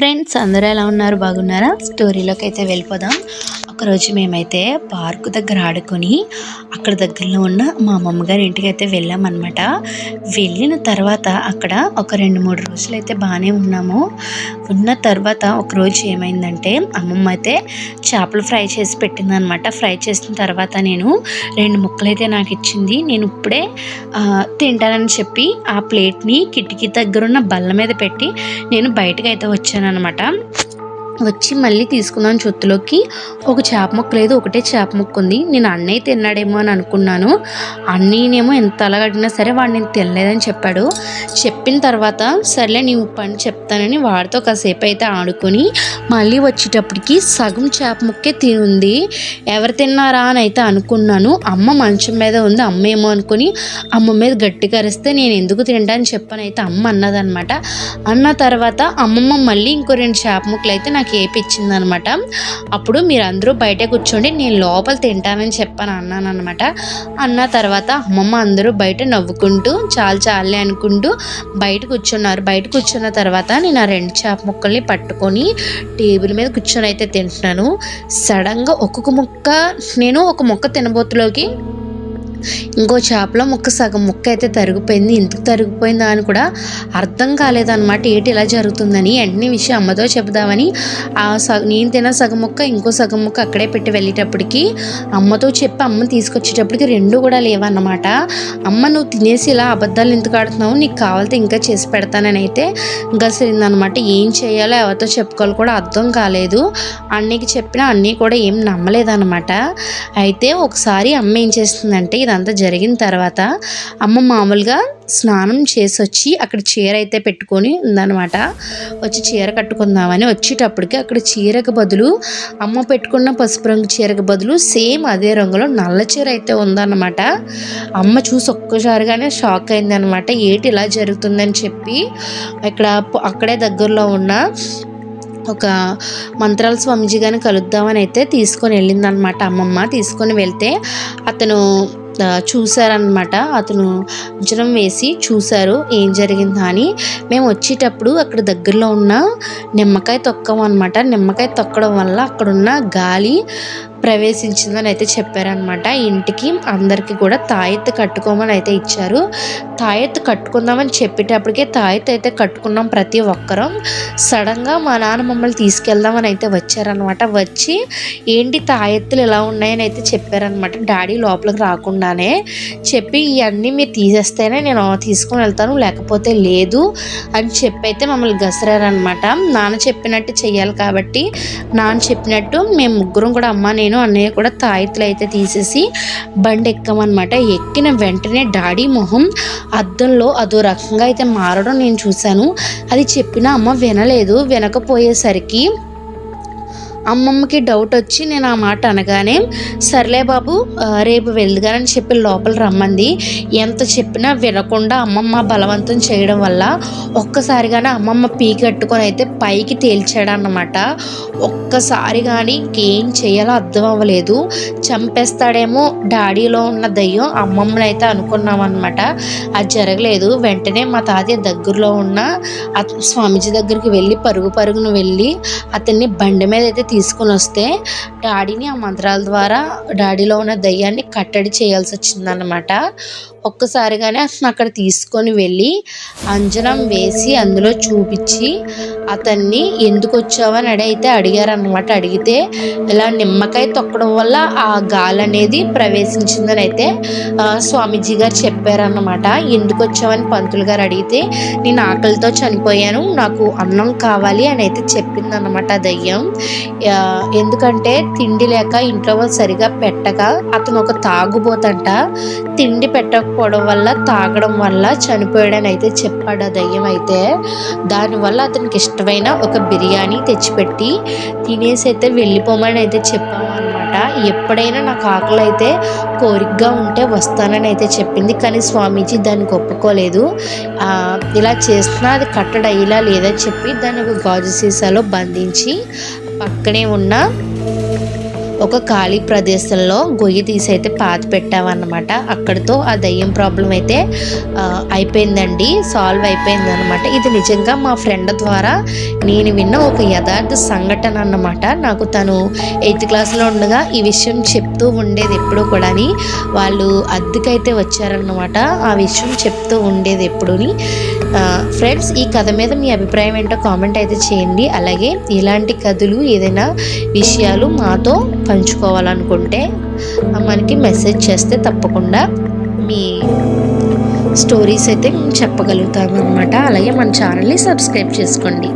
Friends అందరూ ఎలా ఉన్నారు? బాగున్నారా? స్టోరీలోకి అయితే వెళ్ళిపోదాం. ఒకరోజు మేమైతే పార్కు దగ్గర ఆడుకొని అక్కడ దగ్గరలో ఉన్న మా అమ్మమ్మగారి ఇంటికి అయితే వెళ్ళామన్నమాట. వెళ్ళిన తర్వాత అక్కడ ఒక రెండు మూడు రోజులు అయితే బాగానే ఉన్నాము. ఉన్న తర్వాత ఒకరోజు ఏమైందంటే అమ్మమ్మ అయితే చేపలు ఫ్రై చేసి పెట్టిందనమాట ఫ్రై చేసిన తర్వాత నేను రెండు ముక్కలు అయితే నాకు ఇచ్చింది. నేను ఇప్పుడే తింటానని చెప్పి ఆ ప్లేట్ని కిటికీ దగ్గర ఉన్న బల్ల మీద పెట్టి నేను బయటకు అయితే వచ్చానన్నమాట. వచ్చి మళ్ళీ తీసుకుందాం చుట్టులోకి ఒక చేప ముక్క లేదు ఒకటే చేప ముక్క ఉంది. నేను అన్నయ్య తిన్నాడేమో అని అనుకున్నాను. అన్నయ్యనేమో ఎంత అలగడినా సరే వాడు నేను తినలేదని చెప్పాడు. చెప్పిన తర్వాత సర్లే నీవు పని చెప్తానని వాడితో కాసేపు అయితే ఆడుకొని మళ్ళీ వచ్చేటప్పటికి సగం చేప ముక్కే తినుంది. ఎవరు తిన్నారా అని అయితే అనుకున్నాను. అమ్మ మంచం మీద ఉంది అమ్మ ఏమో అనుకుని అమ్మ మీద గట్టిగా అరిస్తే నేను ఎందుకు తింటా అని అయితే అమ్మ అన్నదనమాట అన్న తర్వాత అమ్మమ్మ మళ్ళీ ఇంకో రెండు చేప ముక్కలు అయితే నాకు ఏపిచ్చింది అనమాట అప్పుడు మీరు అందరూ బయట కూర్చోండి నేను లోపల తింటానని చెప్పాను అన్నాను అనమాట అన్న తర్వాత అమ్మమ్మ అందరూ బయట నవ్వుకుంటూ చాలు చాలే అనుకుంటూ బయట కూర్చున్నారు. బయట కూర్చున్న తర్వాత నేను ఆ రెండు చేప ముక్కల్ని పట్టుకొని టేబుల్ మీద కూర్చొని అయితే తింటున్నాను. సడన్గా ఒక్కొక్క ముక్క నేను ఒక ముక్క తినబోతులోకి ఇంకో చేపలో ముక్క సగం ముక్క అయితే తరిగిపోయింది. ఎందుకు తరిగిపోయిందా అని కూడా అర్థం అర్థం కాలేదన్నమాట ఏంటి ఇలా జరుగుతుందని. వెంటనే విషయం అమ్మతో చెబుదామని ఆ సగ నేను తిన్న సగం ముక్క ఇంకో సగం ముక్క అక్కడే పెట్టి వెళ్ళేటప్పటికి అమ్మతో చెప్పి అమ్మ తీసుకొచ్చేటప్పటికి రెండు కూడా లేవన్నమాట. అమ్మ నువ్వు తినేసి ఇలా అబద్ధాలు ఎందుకు ఆడుతున్నావు? నీకు కావాలితే ఇంకా చేసి పెడతానని అయితే గసిరిందనమాట ఏం చేయాలో ఎవరితో చెప్పుకోవాలి కూడా అర్థం కాలేదు. అన్నయ్యకి చెప్పినా అన్నీ కూడా ఏం నమ్మలేదన్నమాట. అయితే ఒకసారి అమ్మ ఏం చేస్తుందంటే ఇదంతా జరిగిన తర్వాత అమ్మ మామూలుగా స్నానం చేసి వచ్చి అక్కడ చీర అయితే పెట్టుకొని ఉందన్నమాట. వచ్చి చీర కట్టుకుందామని వచ్చేటప్పటికి అక్కడ చీరకు బదులు అమ్మ పెట్టుకున్న పసుపు రంగు చీరకు బదులు సేమ్ అదే రంగులో నల్ల చీర అయితే ఉందన్నమాట. అమ్మ చూసి ఒక్కసారిగానే షాక్ అయిందనమాట ఏంటి ఇలా జరుగుతుందని చెప్పి ఇక్కడ అక్కడే దగ్గరలో ఉన్న ఒక మంత్రాల స్వామీజీ గారిని కలుద్దామని అయితే తీసుకొని వెళ్ళిందనమాట అమ్మమ్మ. తీసుకొని వెళ్తే అతను చూశారనమాట అతను అంచనం వేసి చూశారు ఏం జరిగిందా అని. మేము వచ్చేటప్పుడు అక్కడ దగ్గరలో ఉన్న నిమ్మకాయ తొక్కం అనమాట నిమ్మకాయ తొక్కడం వల్ల అక్కడున్న గాలి ప్రవేశించిందని అయితే చెప్పారనమాట ఇంటికి అందరికీ కూడా తాయెత్తు కట్టుకోమని అయితే ఇచ్చారు. తాయెత్తు కట్టుకుందామని చెప్పేటప్పటికే తాయెత్తు అయితే కట్టుకున్నాం ప్రతి ఒక్కరం. సడన్గా మా నాన్న మమ్మల్ని తీసుకెళ్దామని అయితే వచ్చారనమాట వచ్చి ఏంటి తాయెత్తులు ఇలా ఉన్నాయని అయితే చెప్పారనమాట డాడీ లోపలికి రాకుండానే చెప్పి ఇవన్నీ మీరు తీసేస్తేనే నేను తీసుకొని వెళ్తాను లేకపోతే లేదు అని చెప్పి అయితే మమ్మల్ని గసరారనమాట నాన్న చెప్పినట్టు చెయ్యాలి కాబట్టి నాన్న చెప్పినట్టు మేము ముగ్గురం కూడా అమ్మ నేను నేను అన్నయ్య కూడా తాయెత్తులు అయితే తీసేసి బండి ఎక్కామన్నమాట. ఎక్కిన వెంటనే డాడీ మొహం అద్దంలో అదో రకంగా అయితే మారడం నేను చూశాను. అది చెప్పిన అమ్మ వినలేదు. వినకపోయేసరికి అమ్మమ్మకి డౌట్ వచ్చి నేను ఆ మాట అనగానే సర్లే బాబు రేపు వెళ్దుగానని చెప్పి లోపల రమ్మంది. ఎంత చెప్పినా వినకుండా అమ్మమ్మ బలవంతం చేయడం వల్ల ఒక్కసారిగానే అమ్మమ్మ పీకట్టుకొని అయితే పైకి తేల్చాడన్నమాట. ఒక్కసారి కానీ ఇంకేం చేయాలో అర్థం అవ్వలేదు. చంపేస్తాడేమో డాడీలో ఉన్న దయ్యం అమ్మమ్మని అయితే అనుకున్నాం అనమాట అది జరగలేదు. వెంటనే మా తాతయ్య దగ్గరలో ఉన్న స్వామీజీ దగ్గరికి వెళ్ళి పరుగు పరుగును వెళ్ళి అతన్ని బండి మీద అయితే తీసుకొని వస్తే డాడీని ఆ మంత్రాల ద్వారా డాడీలో ఉన్న దయ్యాన్ని కట్టడి చేయాల్సి వచ్చిందనమాట ఒక్కసారిగానే అతను అక్కడ తీసుకొని వెళ్ళి అంజనం వేసి అందులో చూపించి అతన్ని ఎందుకు వచ్చావని అడిగితే అడిగారనమాట అడిగితే ఇలా నిమ్మకాయ తొక్కడం వల్ల ఆ గాలి అనేది ప్రవేశించిందని అయితే స్వామీజీ గారు చెప్పారన్నమాట. ఎందుకు వచ్చావని పంతులు గారు అడిగితే నేను ఆకలితో చనిపోయాను నాకు అన్నం కావాలి అని అయితే చెప్పిందన్నమాట ఆ దయ్యం ఎందుకంటే తిండి లేక ఇంట్లో వాళ్ళు సరిగా పెట్టక అతను ఒక తాగుబోతంట. తిండి పెట్టకపోవడం వల్ల తాగడం వల్ల చనిపోయాడని అయితే చెప్పాడు ఆ దయ్యం అయితే. దానివల్ల అతనికి ఇష్టమైన ఒక బిర్యానీ తెచ్చిపెట్టి తినేసి అయితే వెళ్ళిపోమని అయితే చెప్పాము అనమాట ఎప్పుడైనా నాకు ఆకలి అయితే కోరికగా ఉంటే వస్తానని అయితే చెప్పింది. కానీ స్వామీజీ దానికి ఒప్పుకోలేదు. ఇలా చేస్తున్నా అది కట్టడయ్యేలా లేదని చెప్పి దాన్ని ఒక గాజు సీసాలో బంధించి పక్కనే ఉన్న ఒక ఖాళీ ప్రదేశంలో గొయ్యి తీసి అయితే పాతి పెట్టామన్నమాట. అక్కడితో ఆ దయ్యం ప్రాబ్లం అయితే అయిపోయిందండి. సాల్వ్ అయిపోయింది అనమాట ఇది నిజంగా మా ఫ్రెండ్ ద్వారా నేను విన్న ఒక యథార్థ సంఘటన అన్నమాట. నాకు తను ఎయిత్ క్లాస్లో ఉండగా ఈ విషయం చెప్తూ ఉండేది ఎప్పుడూ కూడాని. వాళ్ళు అద్దెకైతే వచ్చారన్నమాట. ఆ విషయం చెప్తూ ఉండేది ఎప్పుడూని. ఫ్రెండ్స్ ఈ కథ మీద మీ అభిప్రాయం ఏంటో కామెంట్ అయితే చేయండి. అలాగే ఇలాంటి కథలు ఏదైనా విషయాలు మాతో పంచుకోవాలనుకుంటే మనకి మెసేజ్ చేస్తే తప్పకుండా మీ స్టోరీస్ అయితే మేము చెప్పగలుగుతాం అనమాట అలాగే మన ఛానల్ని సబ్స్క్రైబ్ చేసుకోండి.